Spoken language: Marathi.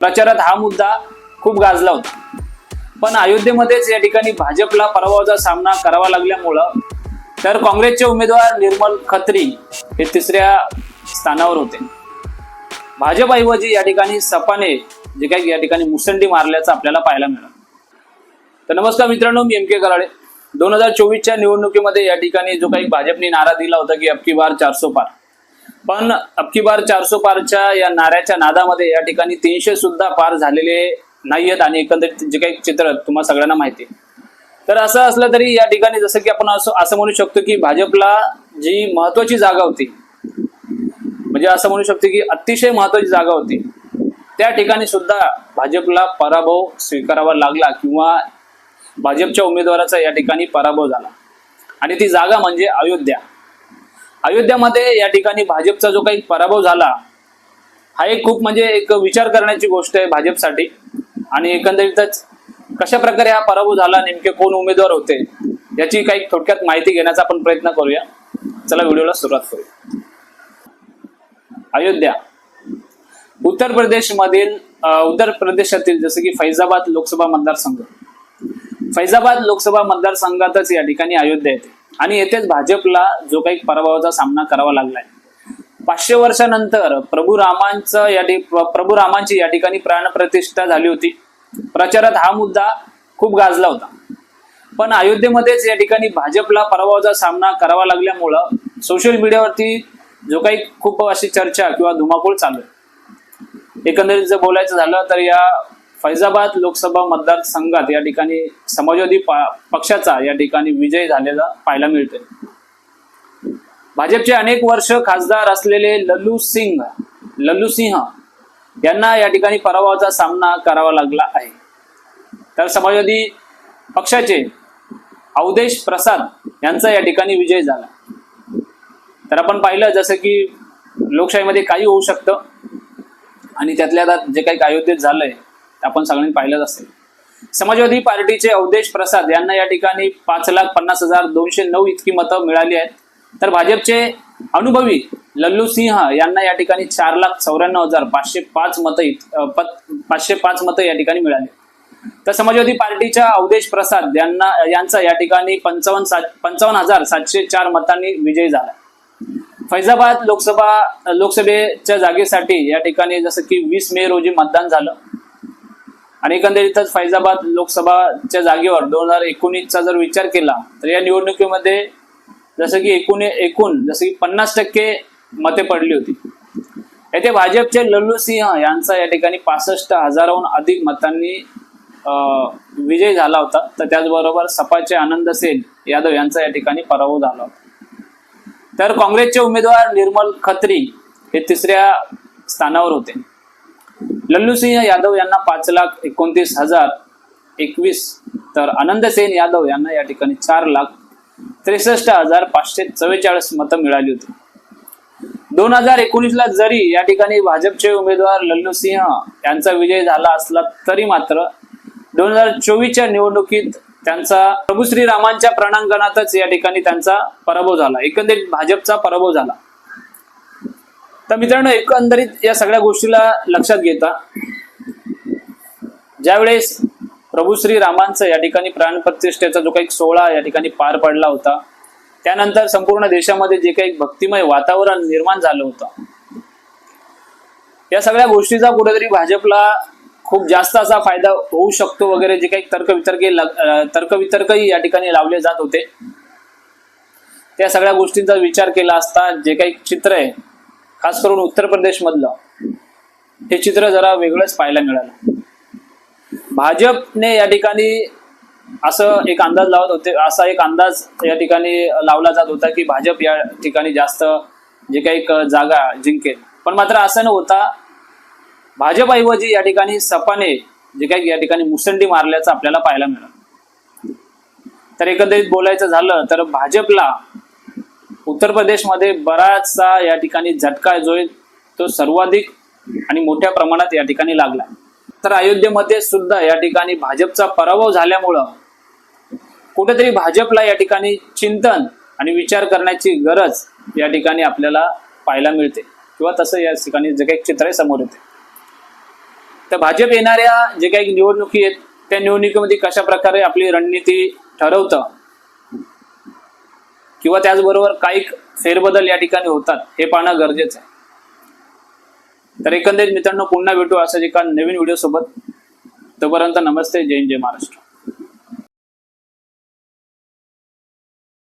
प्रचारात हा मुद्दा खूप गाजला होता. पण अयोध्येमध्येच या ठिकाणी भाजपला पराभवाचा सामना करावा लागल्यामुळं तर काँग्रेसचे उमेदवार निर्मल खत्री हे तिसऱ्या स्थानावर होते. भाजपऐवजी या ठिकाणी सपाने जे काही या ठिकाणी मुसंडी मारल्याचं आपल्याला पाहायला मिळालं. तर नमस्कार मित्रांनो मी एम के कराळे दोन हजार चोवीसच्या निवडणुकीमध्ये या ठिकाणी जो काही भाजपने नारा दिला होता की अबकी बार चारसो पार. पण अबकी बार चारसो पारच्या या नाऱ्याच्या नादामध्ये या ठिकाणी तीनशे सुद्धा पार झालेले नाहीयेत आणि एकंदरीत जे काही चित्र तुम्हाला सगळ्यांना माहिती तर असं असलं तरी या ठिकाणी जसं की आपण असं असं म्हणू शकतो की भाजपला जी महत्वाची जागा होती म्हणजे असं म्हणू शकतो की अतिशय महत्वाची जागा होती त्या ठिकाणी सुद्धा भाजपला पराभव स्वीकारावा लागला किंवा भाजपच्या उमेदवाराचा या ठिकाणी पराभव झाला. आणि ती जागा म्हणजे अयोध्या. अयोध्यामध्ये या ठिकाणी भाजपचा जो काही पराभव झाला हा एक खूप म्हणजे एक विचार करण्याची गोष्ट आहे भाजपसाठी. आणि एकंदरीतच कशा प्रकारे हा पराभव झाला नेमके कोण उमेदवार होते याची काही थोडक्यात माहिती घेण्याचा आपण प्रयत्न करूया. चला व्हिडिओला सुरुवात करूया. अयोध्या. उत्तर प्रदेश मधील उत्तर प्रदेशातील जसं की फैजाबाद लोकसभा मतदारसंघ. फैजाबाद लोकसभा मतदारसंघातच या ठिकाणी अयोध्या येते. आणि येथेच भाजपला जो काही पराभवाचा सामना करावा लागलाय. पाचशे वर्षानंतर प्रभू रामांचं या प्रभू रामांची या ठिकाणी प्राणप्रतिष्ठा झाली होती. प्रचारात हा मुद्दा खूप गाजला होता. पण अयोध्येमध्येच या ठिकाणी भाजपला पराभवाचा सामना करावा लागल्यामुळं सोशल मीडियावरती जो काही खूप अशी चर्चा किंवा धुमाकूळ चालू आहे. एकंदरीत जर बोलायचं झालं तर या फैजाबाद लोकसभा मतदारसंघात या ठिकाणी समाजवादी पक्षाचा या ठिकाणी विजय झालेला पाहायला मिळतोय. भाजपचे अनेक वर्ष खासदार असलेले लल्लू सिंग लल्लू सिंह यांना या ठिकाणी पराभवाचा सामना करावा लागला आहे. तर समाजवादी पक्षाचे अवधेश प्रसाद यांचा या ठिकाणी विजय झाला. तर आपण पाहिलं जसं की लोकशाहीमध्ये काही होऊ शकतं आणि त्यातल्या त्यात जे काही अयोध्येत झालंय आपण सगळ्यांनी पाहिलंच असेल. समाजवादी पार्टीचे अवधेश प्रसाद यांना या ठिकाणी पाच लाख पन्नास हजार दोनशे नऊ इतकी मतं मिळाली आहेत. तर भाजपचे अनुभवी लल्लू सिंह यांना या ठिकाणी चार लाख चौऱ्याण्णव हजार पाचशे पाच मतं इत- पाचशे पाच मतं या ठिकाणी मिळाली. तर समाजवादी पार्टीच्या अवधेश प्रसाद यांना यांचा या ठिकाणी पंचावन्न सात पंचावन्न हजार सातशे चार मतांनी विजय झाला. फैजाबाद लोकसभा लोकसभेच्या जागेसाठी या ठिकाणी जसं की वीस मे रोजी मतदान झालं. आणि एकंदरीतच फैजाबाद लोकसभाच्या जागेवर दोन हजार एकोणीसचा जर विचार केला तर या निवडणुकीमध्ये जसं की एकूण एकूण जसं की पन्नास टक्के मते पडली होती. येथे भाजपचे लल्लू सिंह यांचा या ठिकाणी पासष्ट हजाराहून अधिक मतांनी अं, विजय झाला होता. तर त्याचबरोबर सपाचे आनंद सेन यादव यांचा या ठिकाणी पराभव झाला होता. तर काँग्रेसचे उमेदवार निर्मल खत्री हे तिसऱ्या स्थानावर होते. लल्लू सिंह यादव यांना पाच लाख एकोणतीस हजार एकवीस तर आनंद सेन यादव यांना या ठिकाणी चार लाख त्रेसष्ट हजार पाचशे चव्वेचाळीस मतं मिळाली होती. दोन हजार एकोणीसला जरी या ठिकाणी भाजपचे उमेदवार लल्लू सिंह यांचा विजय झाला असला तरी मात्र दोन हजार चोवीसच्या निवडणुकीत त्यांचा प्रभू श्रीरामांच्या प्रणांगणातच या ठिकाणी त्यांचा पराभव झाला. एकंदरीत भाजपचा पराभव झाला. तर मित्रांनो एकंदरीत या सगळ्या गोष्टीला लक्षात घेता. ज्यावेळेस प्रभू श्री रामांचं या ठिकाणी प्राणप्रतिष्ठेचा जो काही सोहळा या ठिकाणी पार पडला होता त्यानंतर संपूर्ण देशामध्ये जे काही भक्तिमय वातावरण निर्माण झालं होतं. या सगळ्या गोष्टीचा कुठेतरी भाजपला खूप जास्त असा फायदा होऊ शकतो वगैरे जे काही तर्कवितर्के तर्कवितर्कही या ठिकाणी लावले जात होते. त्या सगळ्या गोष्टींचा विचार केला असता जे काही चित्र आहे खास करून उत्तर प्रदेश मधलं हे चित्र जरा वेगळंच पाहायला मिळालं. भाजपने या ठिकाणी असं एक अंदाज लावत होते असा एक अंदाज या ठिकाणी लावला जात होता की भाजप या ठिकाणी जास्त जे काही जागा जिंकेल. पण मात्र असं न होता भाजपऐवजी या ठिकाणी सपाने जे काही या ठिकाणी मुसंडी मारल्याचं आपल्याला पाहायला मिळालं. तर एकंदरीत बोलायचं झालं तर भाजपला उत्तर प्रदेशमध्ये बराचसा या ठिकाणी झटका जो आहे तो सर्वाधिक आणि मोठ्या प्रमाणात या ठिकाणी लागला. तर अयोध्येमध्ये सुद्धा या ठिकाणी भाजपचा पराभव झाल्यामुळं कुठेतरी भाजपला या ठिकाणी चिंतन आणि विचार करण्याची गरज या ठिकाणी आपल्याला पाहायला मिळते. किंवा तसं या ठिकाणी जे काही चित्र समोर येते. तर भाजप येणाऱ्या जे काही निवडणुकी आहेत त्या निवडणुकीमध्ये कशा प्रकारे आपली रणनीती ठरवतं किंवा त्याचबरोबर काही फेरबदल या ठिकाणी होतात हे पाहणं गरजेचं आहे. तर एकंदरीत मित्रांनो पुन्हा भेटू असं एका नवीन व्हिडिओ सोबत तोपर्यंत नमस्ते जय जय महाराष्ट्र.